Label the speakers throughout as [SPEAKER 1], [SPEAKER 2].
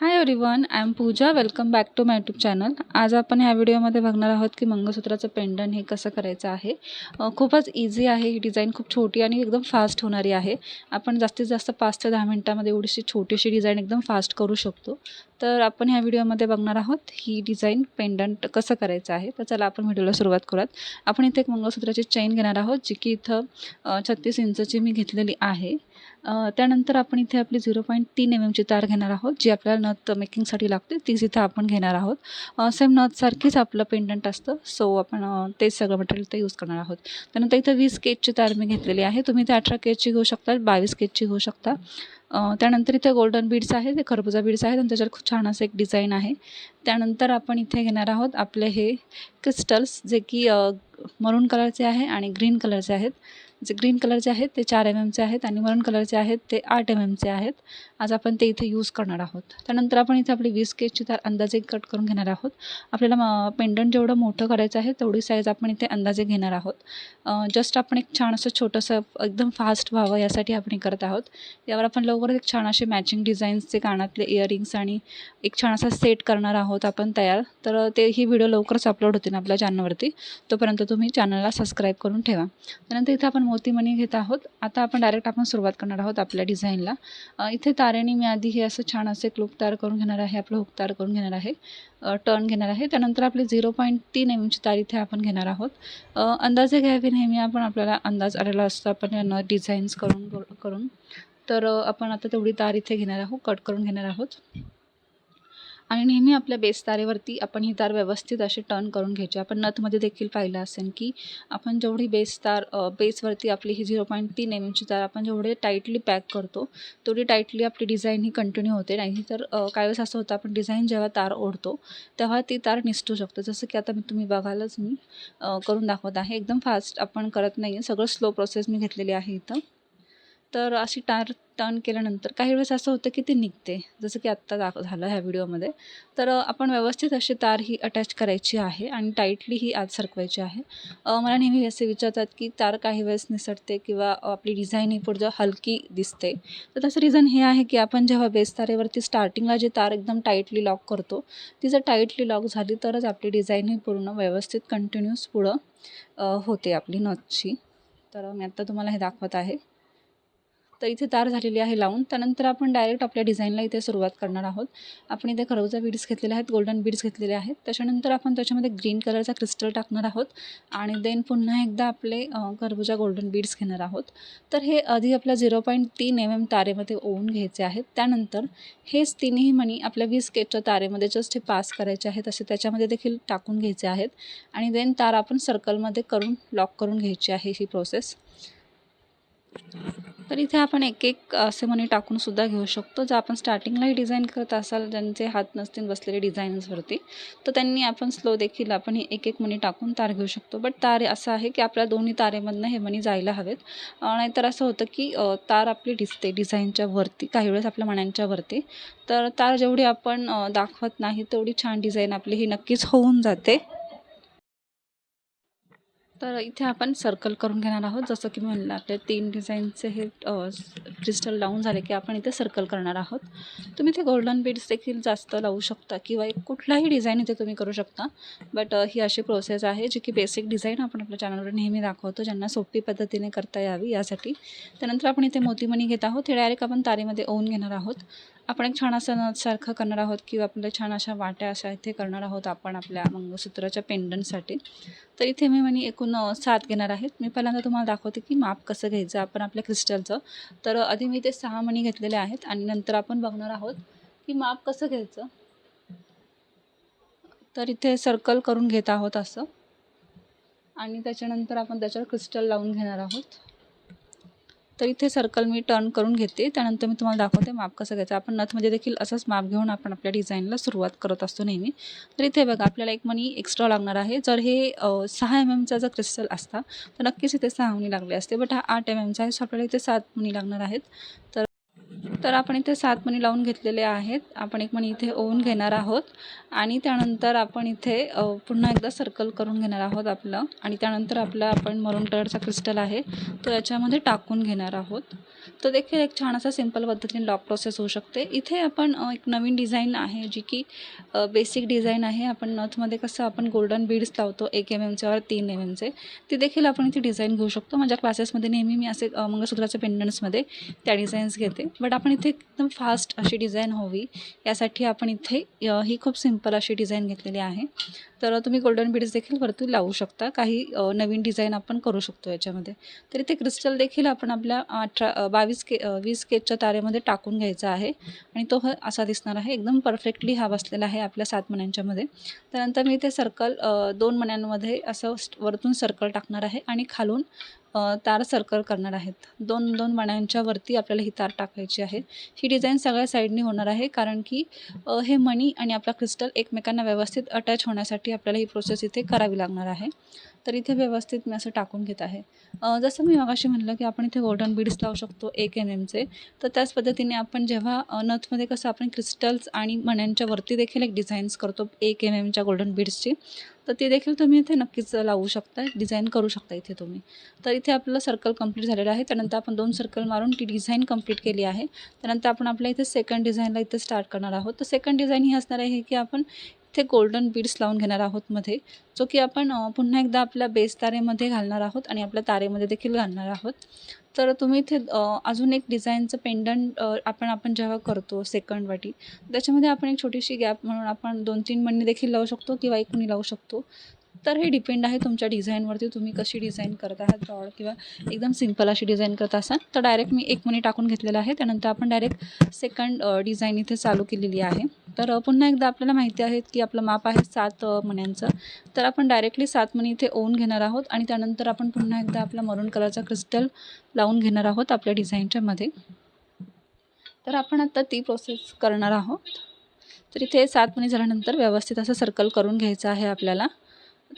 [SPEAKER 1] Hi everyone I am Pooja welcome back to my YouTube channel आज आपण ह्या व्हिडिओमध्ये बघणार आहोत की मंगळसूत्राचं पेंडन हे कसं करायचं आहे. खूपच इझी आहे. ही डिझाईन खूप छोटी आणि एकदम फास्ट होणारी आहे. आपण जास्तीत जास्त पाच ते दहा मिनटामध्ये एवढीशी छोटीशी डिझाईन एकदम फास्ट करू शकतो. तर आपण ह्या व्हिडिओमध्ये बघणार आहोत ही डिझाईन पेंडंट कसं करायचं आहे. तर चला आपण व्हिडिओला सुरुवात करूयात. आपण इथे एक मंगळसूत्राची चेन घेणार आहोत जी की इथं छत्तीस इंचची मी घेतलेली आहे. त्यानंतर आपण इथे आपली झिरो पॉईंट तीन एम एमची तार घेणार आहोत जी आपल्याला नथ मेकिंगसाठी लागते. तीच इथं आपण घेणार आहोत. सेम नथसारखीच आपलं पेंडंट असतं. सो आपण तेच सगळं मटेरियल ते यूज करणार आहोत. त्यानंतर इथं वीस केजची तार मी घेतलेली आहे. तुम्ही ते अठरा केजची घेऊ शकता बावीस केजची घेऊ शकता. त्यानंतर इथे गोल्डन बीड्स आहे ते खरबुजा बीड्स आहेत आणि त्याच्यावर खूप छान असं एक डिझाईन आहे. त्यानंतर आपण इथे घेणार आहोत आपले हे क्रिस्टल्स जे की मरून कलरचे आहे आणि ग्रीन कलरचे आहेत. जे ग्रीन कलरचे आहेत ते चार एम एमचे आहेत आणि मरून कलरचे आहेत ते आठ एम एमचे आहेत. आज आपण ते इथे यूज करणार आहोत. त्यानंतर आपण इथे आपली वीस केसची तार अंदाजे कट करून घेणार आहोत. आपल्याला पेंडंट जेवढं मोठं करायचं आहे तेवढी साईज आपण इथे अंदाजे घेणार आहोत. जस्ट आपण एक छान असं छोटंसं एकदम फास्ट व्हावं यासाठी आपण हे करत आहोत. यावर आपण लवकरच एक छान असे मॅचिंग डिझाईन्सचे कानातले इयरिंग्स आणि एक छान असा सेट करणार आहोत आपण तयार. तर ते ही व्हिडिओ लवकरच अपलोड होतील आपल्या चॅनलवरती तोपर्यंत तुम्ही चॅनलला सबस्क्राईब करून ठेवा. त्यानंतर इथे आपण मोतीमणी घेत आहोत. आता आपण डायरेक्ट आपण सुरुवात करणार आहोत आपल्या डिझाईनला इथे तार तारेने मी आधी हे असं छान असे क्लूप तयार करून घेणार आहे आपलं हुक तयार करून घेणार आहे टर्न घेणार आहे. त्यानंतर आपली झिरो पॉईंट तीन एम एमची तार इथे आपण घेणार आहोत. अंदाजे घ्यावे नेहमी आपण आपल्याला अंदाज आलेला असतो आपण यांना डिझाईन्स करून करून. तर आपण आता तेवढी तार इथे घेणार आहोत कट करून घेणार आहोत. आणि नेहमी आपल्या बेस तारेवरती आपण ही तार व्यवस्थित अशी टर्न करून घ्यायची. आपण नथमध्ये देखील पाहिलं असेल की आपण जेवढी बेस तार बेसवरती आपली ही झिरो पॉईंट तीन एम एमची तार आपण जेवढे टाईटली पॅक करतो तेवढी टाईटली आपली डिझाईन ही कंटिन्यू होते. नाही तर काही वेळेस असं होतं आपण डिझाईन जेव्हा तार ओढतो तेव्हा ती तार निसटू शकतो. जसं की आता मी तुम्ही बघालच मी करून दाखवत आहे. एकदम फास्ट आपण करत नाही आहे सगळं स्लो प्रोसेस मी घेतलेली आहे इथं. तर अशी तार टर्न केल्यानंतर काही वेळेस असं होतं की ती निघते. जसं की आत्ता दाख झालं ह्या व्हिडिओमध्ये. तर आपण व्यवस्थित अशी तार ही अटॅच करायची आहे आणि टाईटली ही आत सरकवायची आहे. मला नेहमी असे विचारतात की तार काही वेळेस निसटते किंवा आपली डिझाईन ही पुढचं हलकी दिसते. तर त्याचं रिझन हे आहे की आपण जेव्हा बेस तारेवरती स्टार्टिंगला जी तार एकदम टाईटली लॉक करतो ती जर टाईटली लॉक झाली तरच आपली डिझाईन ही पूर्ण व्यवस्थित कंटिन्यूस पुढं होते आपली नथची तर मी आत्ता तुम्हाला हे दाखवत आहे. तर इथे तार झालेली आहे लावून. त्यानंतर आपण डायरेक्ट आपल्या डिझाईनला इथे सुरुवात करणार आहोत. आपण इथे खरवजा बीड्स घेतलेले आहेत गोल्डन बीड्स घेतलेले आहेत. त्याच्यानंतर आपण त्याच्यामध्ये ग्रीन कलरचा क्रिस्टल टाकणार आहोत. आणि देन पुन्हा एकदा आपले खरबुजा गोल्डन बीड्स घेणार आहोत. तर हे आधी आपल्या झिरो पॉईंट तीन एम एम तारेमध्ये ओवून घ्यायचे आहेत. त्यानंतर हेच तिन्ही मणी आपल्या वीस केटच्या तारेमध्ये जस्ट हे पास करायचे आहेत. असे त्याच्यामध्ये देखील टाकून घ्यायचे आहेत. आणि देन तार आपण सर्कलमध्ये करून लॉक करून घ्यायची आहे ही प्रोसेस तर इथे आपण एक एक असे मनी टाकून सुद्धा घेऊ शकतो. जर आपण स्टार्टिंगलाही डिझाईन करत असाल ज्यांचे हात नसतील बसलेले डिझाईन्सवरती तर त्यांनी आपण स्लो देखील आपण हे एक एक मनी टाकून तार घेऊ शकतो. बट तार असं आहे की आपल्या दोन्ही तारेमधनं हे मनी जायला हवेत. नाहीतर असं होतं की तार आपली दिसते डिझाईनच्या वरती काही वेळेस आपल्या मण्यांच्या वरती. तर तार जेवढी आपण दाखवत नाही तेवढी छान डिझाईन आपली ही नक्कीच होऊन जाते. तर इथे आपण सर्कल करून घेणार आहोत. जसं की मी म्हणलं आपले तीन डिझाईनचे हे क्रिस्टल लावून झाले की आपण इथे सर्कल करणार आहोत. तुम्ही ते गोल्डन बीड्स देखील जास्त लावू शकता किंवा एक कुठलाही डिझाईन इथे तुम्ही करू शकता. बट ही अशी प्रोसेस आहे जी की बेसिक डिझाईन आपण आपल्या चॅनलवर नेहमी दाखवतो ज्यांना सोपी पद्धतीने करता यावी यासाठी. त्यानंतर आपण इथे मोतीमणी घेत आहोत. हे डायरेक्ट आपण तारेमध्ये ओवून घेणार आहोत. आपण एक छान असं नथसारखं करणार आहोत किंवा आपल्या छान अशा वाट्या अशा इथे करणार आहोत आपण आपल्या मंगळसूत्राच्या पेंडंटसाठी. तर इथे मी म्हणे एकूण सात घेणार आहेत. मी पहिल्यांदा तुम्हाला दाखवते की माप कसं घ्यायचं आपण आपल्या क्रिस्टलचं. तर आधी मी ते सहा मणी घेतलेले आहेत आणि नंतर आपण बघणार आहोत की माप कसं घ्यायचं. तर इथे सर्कल करून घेत आहोत असं. आणि त्याच्यानंतर आपण त्याच्यावर क्रिस्टल लावून घेणार आहोत. तर इथे सर्कल मी टर्न करून घेते. त्यानंतर मी तुम्हाला दाखवते माप कसं घ्यायचं. आपण नथमध्ये देखील असंच माप घेऊन आपण आपल्या डिझाईनला सुरुवात करत असतो नेहमी. तर इथे बघा आपल्याला एक मनी एक्स्ट्रा लागणार आहे. जर हे सहा mm एम एमचा जर क्रिस्टल असता तर नक्कीच इथे सहा मणी लागले असते. बट हा आठ mm एम एमचा आहे सो आपल्याला इथे सात मणी लागणार आहेत. तर तर आपण इथे सात मणी लावून घेतलेले आहेत. आपण एक मणी इथे ओवून घेणार आहोत. आणि त्यानंतर आपण इथे पुन्हा एकदा सर्कल करून घेणार आहोत आपलं. आणि त्यानंतर आपला आपण मरून कलरचा क्रिस्टल आहे तो याच्यामध्ये टाकून घेणार आहोत. तो देखील एक छान असा सिंपल पद्धतीने लॉक प्रोसेस होऊ शकते. इथे आपण एक नवीन डिझाईन आहे जी की बेसिक डिझाईन आहे. आपण नथमध्ये कसं आपण गोल्डन बीड्स लावतो एक एम एमचे और तीन एम एमचे ती देखील आपण इथे डिझाईन घेऊ शकतो. माझ्या क्लासेसमध्ये नेहमी मी असे मंगळसूत्राच्या पेंडन्समध्ये पेंडंट्समध्ये त्या डिझाईन्स घेते. बट आपण इथे एकदम फास्ट अशी डिझाईन हवी. यासाठी आपण इथे ही खूप सिंपल अशी डिझाईन घेतलेली आहे. तर तुम्ही गोल्डन बीड्स देखील वरती लावू शकता. काही नवीन डिझाईन आपण करू शकतो याच्यामध्ये. तर इथे क्रिस्टल देखील आपण आपल्या अठरा बावीस के वीस केजच्या तारेमध्ये टाकून घ्यायचा आहे. आणि तो असा दिसणार आहे. एकदम परफेक्टली हा बसलेला आहे आपल्या सात मण्यांच्यामध्ये. त्यानंतर मी इथे सर्कल दोन मण्यांमध्ये असं वरतून सर्कल टाकणार आहे. आणि खालून तार सर्कल करणार आहेत. दोन दोन मण्यांच्या वरती आपल्याला ही तार टाकायची आहे. ही डिझाईन सगळ्या साईडनी होणार आहे कारण की हे मणी आणि आपला क्रिस्टल एकमेकांना व्यवस्थित अटॅच होण्यासाठी आपल्याला ही प्रोसेस इथे करावी लागणार आहे. तर इथे व्यवस्थित मी असं टाकून घेत आहे. जसं मी मगाशी म्हणलं की आपण इथे गोल्डन बीड्स लावू शकतो एक एन एमचे तर त्याच पद्धतीने आपण जेव्हा नथमध्ये कसं आपण क्रिस्टल्स आणि मण्यांच्या वरती देखील एक डिझाईन्स करतो एक एम एमच्या गोल्डन बीड्सची तर ती देखील तुम्ही इथे नक्कीच लावू शकता डिझाईन करू शकता इथे तुम्ही. तर इथे आपलं सर्कल कंप्लीट झालेलं आहे. त्यानंतर आपण दोन सर्कल मारून ती डिझाईन कंप्लीट केली आहे. त्यानंतर आपण आपल्या इथे सेकंड डिझाईनला इथे स्टार्ट करणार आहोत. तर सेकंड डिझाईन ही असणार आहे की आपण इथे गोल्डन बीड्स लावून घेणार आहोत मध्ये जो की आपण पुन्हा एकदा आपल्या बेस तारेमध्ये घालणार आहोत आणि आपल्या तारेमध्ये देखील घालणार आहोत. तर तुम्ही इथे अजून एक डिझाईनचं पेंडंट आपण आपण जेव्हा करतो सेकंड वाटी त्याच्यामध्ये आपण एक छोटीशी गॅप म्हणून आपण दोन तीन मणी देखील लावू शकतो किंवा एक मणी लावू शकतो. तर हे डिपेंड आहे तुमच्या डिझाईनवरती तुम्ही कशी डिझाईन करत आहात ब्रॉड किंवा एकदम सिंपल अशी डिझाईन करत असाल तर डायरेक्ट मी एक मणी टाकून घेतलेला आहे. त्यानंतर आपण डायरेक्ट सेकंड डिझाईन इथे चालू केलेली आहे. तर पुन्हा एकदा आपल्याला माहिती आहे की आपलं माप आहे सात मण्यांचं. तर आपण डायरेक्टली सात मणी इथे ओवून घेणार आहोत आणि त्यानंतर आपण पुन्हा एकदा आपला मरून कलरचा क्रिस्टल लावून घेणार आहोत आपल्या डिझाईनच्यामध्ये तर आपण आता ती प्रोसेस करणार आहोत. तर इथे सात मणी झाल्यानंतर व्यवस्थित असं सर्कल करून घ्यायचं आहे आपल्याला.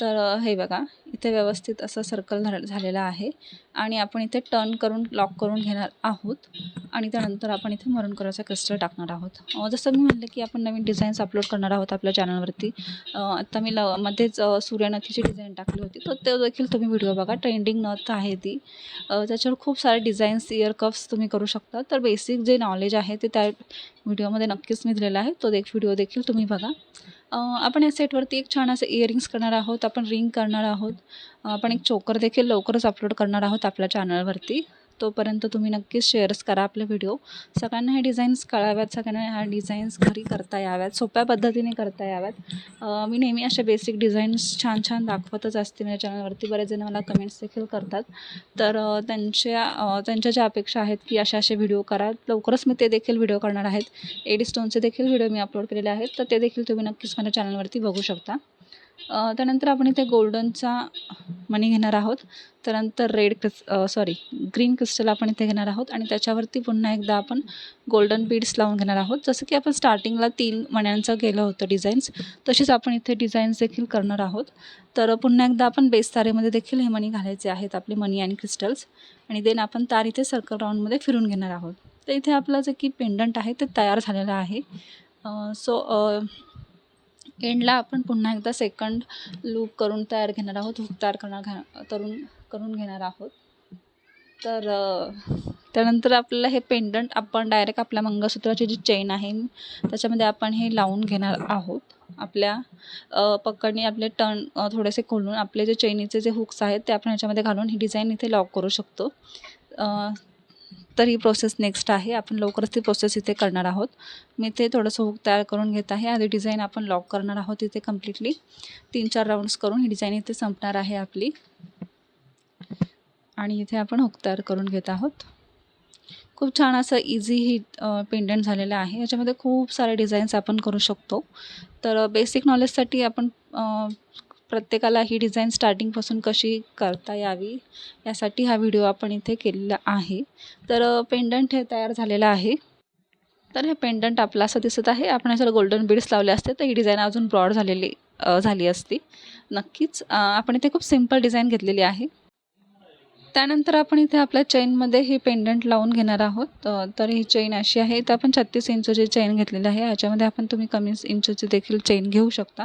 [SPEAKER 1] तर हे बघा इथे व्यवस्थित असं सर्कल झालं झालेलं आहे आणि आपण इथे टर्न करून लॉक करून घेणार आहोत आणि त्यानंतर आपण इथे मरून कलरचा क्रिस्टल टाकणार आहोत. जसं मी म्हणलं की आपण नवीन डिझाईन्स अपलोड करणार आहोत आपल्या चॅनलवरती आत्ता मी ल मध्येच सूर्यनथीची डिझाईन टाकली होती. तर ते देखील तुम्ही व्हिडिओ बघा. ट्रेंडिंग नथ आहे ती. त्याच्यावर खूप सारे डिझाईन्स इयर कफ्स तुम्ही करू शकता. तर बेसिक जे नॉलेज आहे ते त्या व्हिडिओमध्ये नक्कीच मी दिलेलं आहे. तो देख व्हिडिओ देखील तुम्ही बघा. आपण या सेटवरती एक छान असं इयरिंग्स करणार आहोत आपण रिंग करणार आहोत. आपण एक चोकर देखील लवकरच अपलोड करणार आहोत आपल्या चॅनलवरती तोपर्यंत तुम्ही नक्कीच शेअर्स करा आपले व्हिडिओ सगळ्यांना हे डिझाईन्स कळाव्यात सगळ्यांना ह्या डिझाईन्स घरी करता याव्यात सोप्या पद्धतीने करता याव्यात. मी नेहमी अशा बेसिक डिझाईन्स छान छान दाखवतच असते. माझ्या चॅनलवरती बरेच जण मला कमेंट्स देखील करतात. तर त्यांच्या त्यांच्या ज्या अपेक्षा आहेत की अशा असे व्हिडिओ करा. लवकरच मी ते देखील व्हिडिओ करणार आहेत. एडी स्टोनचे देखील व्हिडिओ मी अपलोड केलेले आहेत. तर ते देखील तुम्ही नक्कीच माझ्या चॅनलवरती बघू शकता. त्यानंतर आपण इथे गोल्डनचा मणी घेणार आहोत. त्यानंतर red Chris sorry green crystal आपण इथे घेणार आहोत. आणि त्याच्यावरती पुन्हा एकदा आपण गोल्डन बीड्स लावून घेणार आहोत. जसं की आपण स्टार्टिंगला तीन मण्यांचं केलं होतं डिझाईन्स तशीच आपण इथे डिझाईन्स देखील करणार आहोत. तर पुन्हा एकदा आपण बेस तारेमध्ये देखील हे मणी घालायचे आहेत आपले मनी आणि क्रिस्टल्स. आणि देन आपण तार इथे सर्कल राऊंडमध्ये फिरून घेणार आहोत. तर इथे आपलं जे की पेंडंट आहे ते तयार झालेलं आहे. सो एंडला आपण पुन्हा एकदा सेकंड लूप करून तयार घेणार आहोत हुक तयार करणार घा तरून करून घेणार आहोत. तर त्यानंतर आपल्याला हे पेंडंट आपण डायरेक्ट आपल्या मंगळसूत्राची जी चेन आहे त्याच्यामध्ये आपण हे लावून घेणार आहोत. आपल्या अ, आपले टर्न थोडेसे खोलून आपले जे चैनीचे जे हुक्स आहेत ते आपण ह्याच्यामध्ये घालून ही डिझाईन इथे लॉक करू शकतो. तर ही प्रोसेस नेक्स्ट आहे. आपण लवकरच ती प्रोसेस इथे करणार आहोत. मी ते थोडंसं हुक तयार करून घेत आहे. आधी डिझाईन आपण लॉक करणार आहोत इथे कम्प्लिटली तीन चार राऊंड्स करून ही डिझाईन इथे संपणार आहे आपली. आणि इथे आपण हुक तयार करून घेत आहोत. खूप छान असं इझी ही पेंडंट झालेलं आहे. याच्यामध्ये खूप सारे डिझाईन्स आपण करू शकतो. तर बेसिक नॉलेजसाठी आपण प्रत्येकाला ही डिझाईन स्टार्टिंगपासून कशी करता यावी यासाठी हा व्हिडिओ आपण इथे केलेला आहे. तर पेंडंट हे तयार झालेलं आहे. तर हे पेंडंट आपला असं दिसत आहे. आपण याच्याला गोल्डन बीड्स लावले असते. तर ही डिझाईन अजून ब्रॉड झालेली झाली असती. नक्कीच आपण इथे खूप सिंपल डिझाईन घेतलेली आहे. त्यानंतर आपण इथे आपल्या चेनमध्ये हे पेंडंट लावून घेणार आहोत. तर ही चेन अशी आहे. तर आपण छत्तीस इंचची चेन घेतलेली आहे. याच्यामध्ये आपण तुम्ही कमी इंचची देखील चेन घेऊ शकता.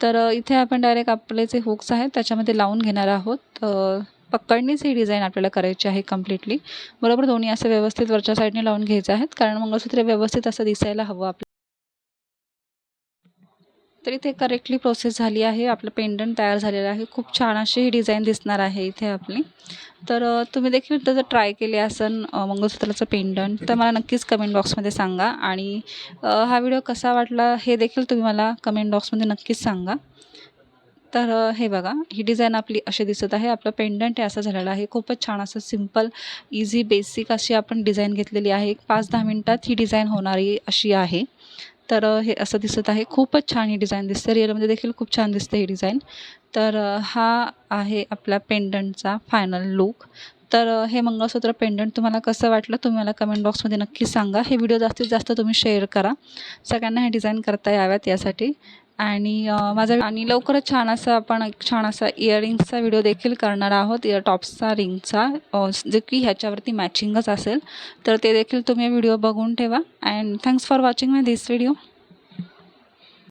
[SPEAKER 1] तर इथे आपण डायरेक्ट आपले जे हुक्स आहेत त्याच्यामध्ये लावून घेणार आहोत. पकडणीच ही डिझाईन आपल्याला करायची आहे कम्प्लिटली बरोबर दोन्ही असं व्यवस्थित वरच्या साईडने लावून घ्यायचं आहेत. कारण मंगळसूत्र व्यवस्थित असं दिसायला हवं आपलं तर इथे करेक्टली प्रोसेस झाली आहे. आपलं पेंडंट तयार झालेलं आहे. खूप छान अशी ही डिझाईन दिसणार आहे इथे आपली. तर तुम्ही देखील त्याचं ट्राय केले असन मंगळसूत्राचं पेंडंट तर मला नक्कीच कमेंट बॉक्समध्ये सांगा. आणि हा व्हिडिओ कसा वाटला हे देखील तुम्ही मला कमेंट बॉक्समध्ये नक्कीच सांगा. तर हे बघा ही डिझाईन आपली अशी दिसत आहे. आपलं पेंडंट हे असं झालेलं आहे. खूपच छान असं सिंपल इझी बेसिक अशी आपण डिझाईन घेतलेली आहे. एक पाच दहा मिनटात ही डिझाईन होणारी अशी आहे. तर हे असं दिसत आहे. खूपच छान ही डिझाईन दिसते. रिअलमध्ये देखील खूप छान दिसते ही डिझाईन. तर हा आहे आपल्या पेंडंटचा फायनल लुक. तर हे मंगळसूत्र पेंडंट तुम्हाला कसं वाटलं तुम्ही मला कमेंट बॉक्समध्ये नक्की सांगा. हे व्हिडिओ जास्तीत जास्त तुम्ही शेअर करा. सगळ्यांना हे डिझाईन करता याव्यात यासाठी. आणि माझा आणि लवकरच छान असा आपण एक छान असा इयरिंग्सचा व्हिडिओ देखील करणार आहोत. इयर टॉप्सचा रिंगचा जे की ह्याच्यावरती मॅचिंगच असेल. तर ते देखील तुम्ही व्हिडिओ बघून ठेवा. And thanks for watching my this video